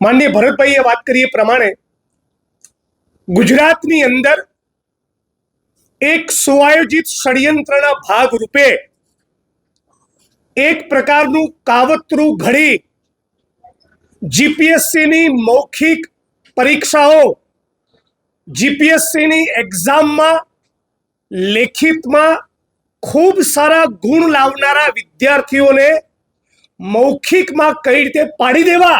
માનનીય ભરતભાઈએ વાત કરી એ પ્રમાણે ગુજરાતની અંદર એક સુઆયોજિત ષડયંત્રના ભાગ રૂપે એક પ્રકારનું કાવતરું ઘડી જીપીએસસીની મૌખિક પરીક્ષાઓ જીપીએસસીની એક્ઝામમાં લેખિતમાં ખૂબ સારા ગુણ લાવનારા વિદ્યાર્થીઓને મૌખિકમાં કઈ રીતે પાડી દેવા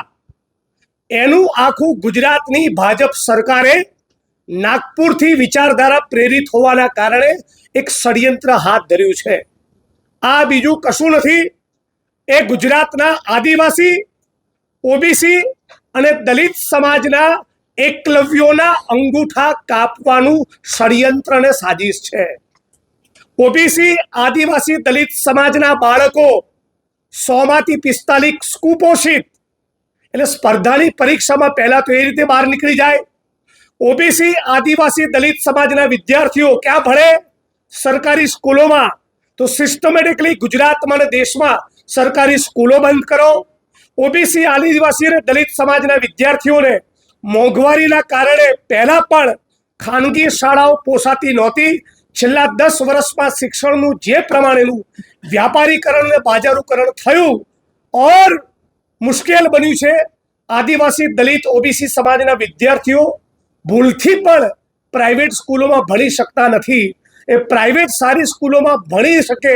એનું આખું ગુજરાતની ભાજપ સરકારે નાગપુરથી વિચારધારા પ્રેરિત હોવાના કારણે એક ષડયંત્ર હાથ ધર્યું છે. આ બીજું કશું નથી. એ ગુજરાતના આદિવાસી, ઓબીસી અને દલિત સમાજના એકલવ્યોના અંગૂઠા કાપવાનું ષડયંત્ર અને સાજિશ છે. ઓબીસી, આદિવાસી, દલિત સમાજના બાળકો સોમાંથી પિસ્તાલીસ કુપોષિત એટલે સ્પર્ધાની પરીક્ષામાં પહેલા તો એ રીતે બહાર નીકળી જાય. ઓબીસી આદિવાસી દલિત સમાજના વિદ્યાર્થીઓ ક્યાં ભણે? સરકારી સ્કૂલોમાં. તો સિસ્ટમેટિકલી ગુજરાતમાં અને દેશમાં સરકારી સ્કૂલો બંધ કરો. ઓબીસી આદિવાસી અને દલિત સમાજના વિદ્યાર્થીઓને મોંઘવારીના કારણે પહેલા પણ ખાનગી શાળાઓ પોસાતી નહોતી. છેલ્લા દસ વર્ષમાં શિક્ષણનું જે પ્રમાણેનું વ્યાપારીકરણ અને બાજારીકરણ થયું, ઓર મુશ્કેલ બન્યું છે. આદિવાસી દલિત ઓબીસી સમાજના વિદ્યાર્થીઓ ભૂલથી પણ પ્રાઇવેટ સ્કૂલોમાં ભણી શકતા નથી. એ પ્રાઇવેટ સારી સ્કૂલોમાં ભણી શકે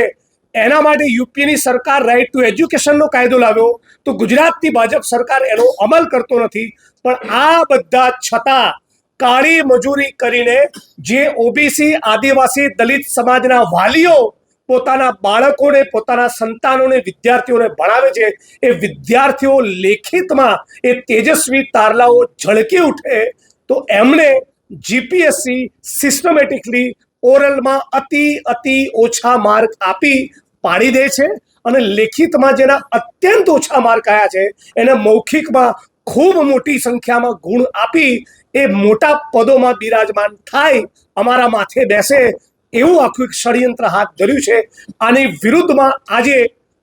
એના માટે યુપીની સરકાર રાઇટ ટુ એજ્યુકેશનનો કાયદો લાવ્યો. તો ગુજરાતની ભાજપ સરકાર એનો અમલ કરતો નથી. પણ આ બધા છતાં કાળી મજૂરી કરીને જે ઓબીસી આદિવાસી દલિત સમાજના વાલીઓ પોતાના બાળકોને, પોતાના સંતાનોને, વિદ્યાર્થીઓને ભણાવે છે, એ વિદ્યાર્થીઓ લેખિતમાં એ તેજસ્વી તારલાઓ ઝળકી ઉઠે, તો એમણે જીપીએસસી સિસ્ટમેટિકલી ઓરલમાં અતિ અતિ ઓછા માર્ક આપી પાડી દે છે અને લેખિતમાં જેના અત્યંત ઓછા માર્ક આવ્યા છે, એને મૌખિકમાં ખૂબ મોટી સંખ્યામાં ગુણ આપી એ મોટા પદોમાં બિરાજમાન થાય, અમારા માથે બેસે એવું આખું એક ષડયંત્ર હાથ ધર્યું છે. આની વિરુદ્ધમાં આજે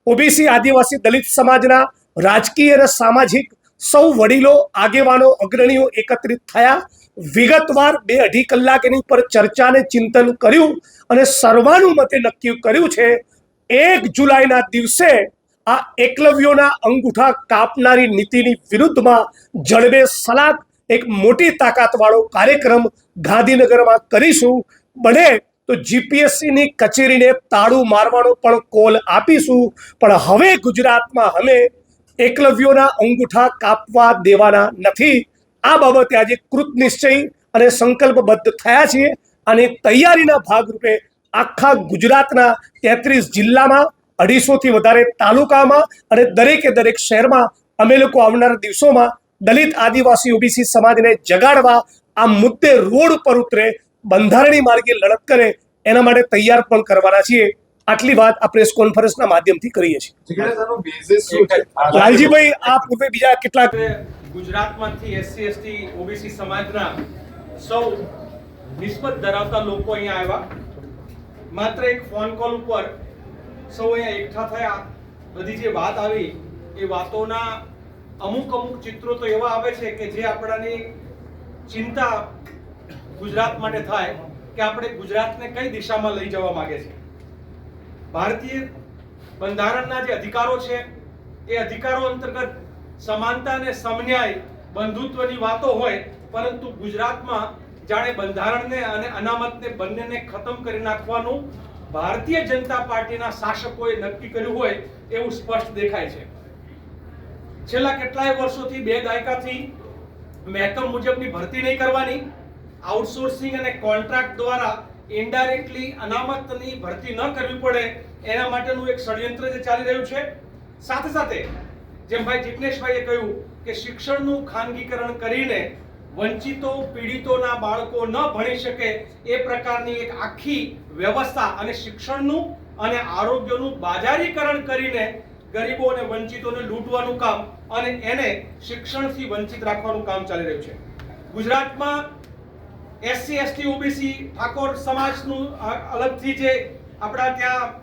ઓબીસી આદિવાસી દલિત સમાજના રાજકીય અને સામાજિક સૌ વડીલો, આગેવાનો, અગ્રણીઓ એકત્રિત થયા. વિગતવાર બે અઢી કલાક એની પર ચર્ચા અને ચિંતન કર્યું અને સર્વાનુમતે નક્કી કર્યું છે, એક જુલાઈના દિવસે આ એકલવ્યોના અંગૂઠા કાપનારી નીતિની વિરુદ્ધમાં જડબે સલાક, એક મોટી તાકાતવાળો કાર્યક્રમ ગાંધીનગરમાં કરીશું. બને તો જીપીએસસીની કચેરીને તાળું મારવાનો પણ કોલ આપીશું. પણ હવે ગુજરાતમાં અમે એકલવ્યોના અંગૂઠા કાપવા દેવાના નથી. આ બાબતે આજે કૃત નિશ્ચય અને સંકલ્પબદ્ધ થયા છીએ અને તૈયારીના ભાગરૂપે આખા ગુજરાતના તેત્રીસ જિલ્લામાં, અઢીસોથી વધારે તાલુકામાં અને દરેકે દરેક શહેરમાં અમે લોકો આવનારા દિવસોમાં દલિત આદિવાસી ઓબીસી સમાજને જગાડવા આ મુદ્દે રોડ પર ઉતરે બંધારણીય માર્ગે લડત કરે એના માટે તૈયાર પણ કરવાના છીએ. આટલી વાત આ પ્રેસ કોન્ફરન્સના માધ્યમથી કરીએ છીએ? લાલજીભાઈ આ પૂર્વે બીજા કેટલાક ગુજરાતમાંથી એસસી એસટી ઓબીસી સમાજના સૌ નિસ્બત ધરાવતા લોકો અહીંયા આવ્યા. માત્ર એક ફોન કોલ ઉપર સૌ અહીંયા એકઠા થયા. બધી જે વાત આવી એ વાતોના અમુક અમુક ચિત્રો તો એવા આવે છે કે જે આપણાની ચિંતા ગુજરાત માટે થાય કે આપણે ગુજરાતને કઈ દિશામાં લઈ જવા માંગે છે? ભારતીય બંધારણના જે અધિકારો છે, એ અધિકારો અંતર્ગત સમાનતા અને સમન્યાય બંધુત્વની વાતો હોય, પરંતુ ગુજરાતમાં જાણે બંધારણને અને અનામતને બંનેને ખતમ કરી નાખવાનું ભારતીય જનતા પાર્ટીના શાસકોએ નક્કી કર્યું હોય, એવું સ્પષ્ટ દેખાય છે. છેલ્લા કેટલાય વર્ષોથી બે દાયકાથી મહેકમ મુજબની ભરતી નહીં કરવાની આઉટસોર્સિંગ અને કોન્ટ્રાક્ટ દ્વારા ઇન્ડાયરેક્ટલી અનામતની ભરતી ન કરવી પડે, એના માટેનું એક ષડયંત્ર જે ચાલી રહ્યું છે. સાથે સાથે, જેમ ભાઈ જિગ્નેશભાઈએ કહ્યું કે શિક્ષણનું ખાનગીકરણ કરીને વંચિતો, પીડિતોના બાળકો ન ભણી શકે, એ પ્રકારની એક આખી વ્યવસ્થા અને શિક્ષણનું અને આરોગ્યનું બાજારીકરણ કરીને ગરીબો અને વંચિતોને લૂંટવાનું કામ અને એને શિક્ષણથી વંચિત રાખવાનું કામ ચાલી રહ્યું છે. ગુજરાતમાં એસસી, એસટી, ઓબીસી, ઠાકોર સમાજનું અલગથી જે આપણા ત્યાં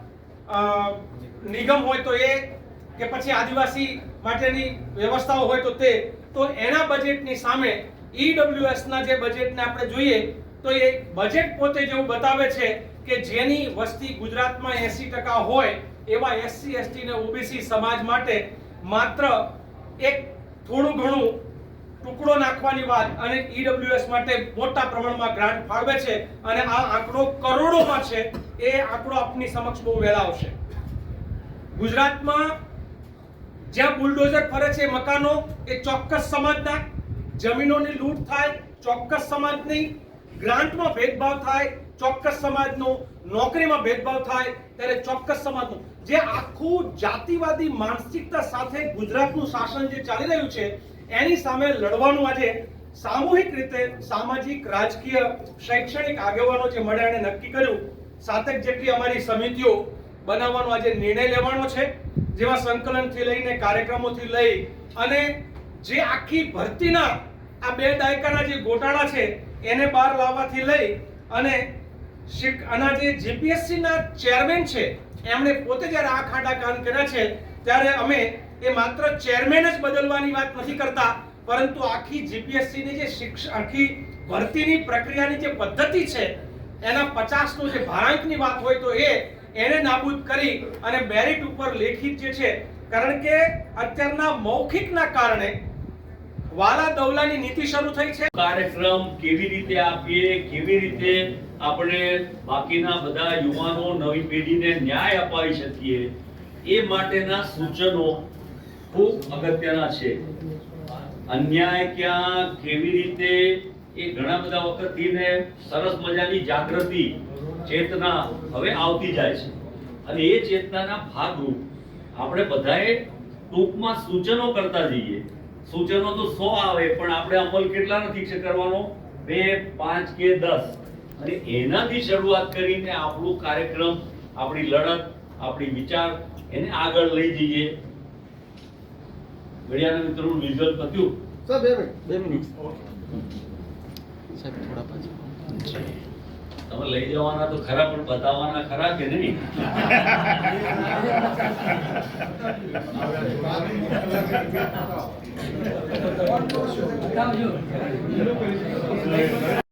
નિગમ હોય તો એ, કે પછી આદિવાસી માટેની વ્યવસ્થાઓ હોય તો તે, તો એના બજેટની સામે ઈડબ્લ્યુએસના જે બજેટને આપણે જોઈએ, તો એ બજેટ પોતે જેવું બતાવે છે કે જેની વસ્તી ગુજરાતમાં એસી ટકા હોય, એવા એસસી એસટી ને ઓબીસી સમાજ માટે માત્ર એક થોડું ઘણું ટુકડો નાખવાની વાત અને ઈડબ્લ્યુએસ માટે મોટા પ્રમાણમાં ગ્રાન્ટ ફાળવે છે અને આ આંકડો કરોડોમાં છે, એ આંકડો આપની સમક્ષ બહુ વહેલા આવશે. ગુજરાતમાં જ્યાં બુલડોઝર ફરે છે મકાનો, એ ચોક્કસ સમાજના, જમીનોની લૂંટ થાય, ચોક્કસ સમાજની ગ્રાન્ટમાં ભેદભાવ થાય, ચોક્કસ સમાજનો નોકરીમાં ભેદભાવ થાય, ત્યારે ચોક્કસ સમાજનું. જે આખું જાતિવાદી માનસિકતા સાથે ગુજરાતનું શાસન જે ચાલી રહ્યું છે એની સામે લડવાનું આજે સામૂહિક રીતે સામાજિક, રાજકીય, શૈક્ષણિક આગેવાનો જે મળ્યા એને નક્કી કર્યું, સાતેક જેટલી અમારી સમિતિઓ બનાવવાનો આજે નિર્ણય લેવાનો છે, જેમાં સંકલનથી લઈને કાર્યક્રમોથી લઈ અને જે આખી ભરતીના આ બે દાયકાના જે ગોટાળા છે, એને બહાર લાવવાથી લઈ અને આના જે જીપીએસસીના ચેરમેન છે, એમણે પોતે જ્યારે આ ખાડા કામ કર્યા છે, ત્યારે અમે એ માત્ર ચેરમેન જ બદલવાની વાત નથી કરતા, પરંતુ આખી જીપીએસસી ની જે શિક્ષણ આખી ભરતીની પ્રક્રિયાની જે પદ્ધતિ છે, એના પચાસ નો જે ભારાંકની વાત હોય તો એ એને નાબૂદ કરી અને મેરિટ ઉપર લેખિત જે છે, કારણ કે અત્યારના મૌખિકના કારણે વાલા દવલાની નીતિ શરૂ થઈ છે. કાર્યક્રમ કેવી રીતે આપીએ, કેવી રીતે આપણે બાકીના બધા યુવાનો નવી પેઢીને ન્યાય અપાવી શકીએ, એ માટેના સૂચનો ખૂબ અગત્યના છે. અન્યાય ક્યાં કેવી રીતે એ ઘણા બધા વખતથી ને સરસ મજાની જાગૃતિ, ચેતના હવે આવતી જાય છે. અને એ ચેતનાના ભાગરૂપ આપણે બધાએ ટૂંકમાં સૂચનો કરતા જઈએ. સૂચનો તો સો આવે, પણ આપણે અમલ કેટલા નથી કરવાનો? બે, પાંચ કે દસ. અને એનાથી શરૂઆત કરીને આપણું કાર્યક્રમ, આપણી લડત, આપણી વિચાર એને આગળ લઈ જઈએ. ઘડિયાળના મિત્રોનું વિઝ્યુઅલ પત્યું. સર બે મિનિટ બે મિનિટ સાહેબ થોડા પાછળ તમે લઈ જવાના તો ખરા પણ બતાવવાના ખરા કે નહીં?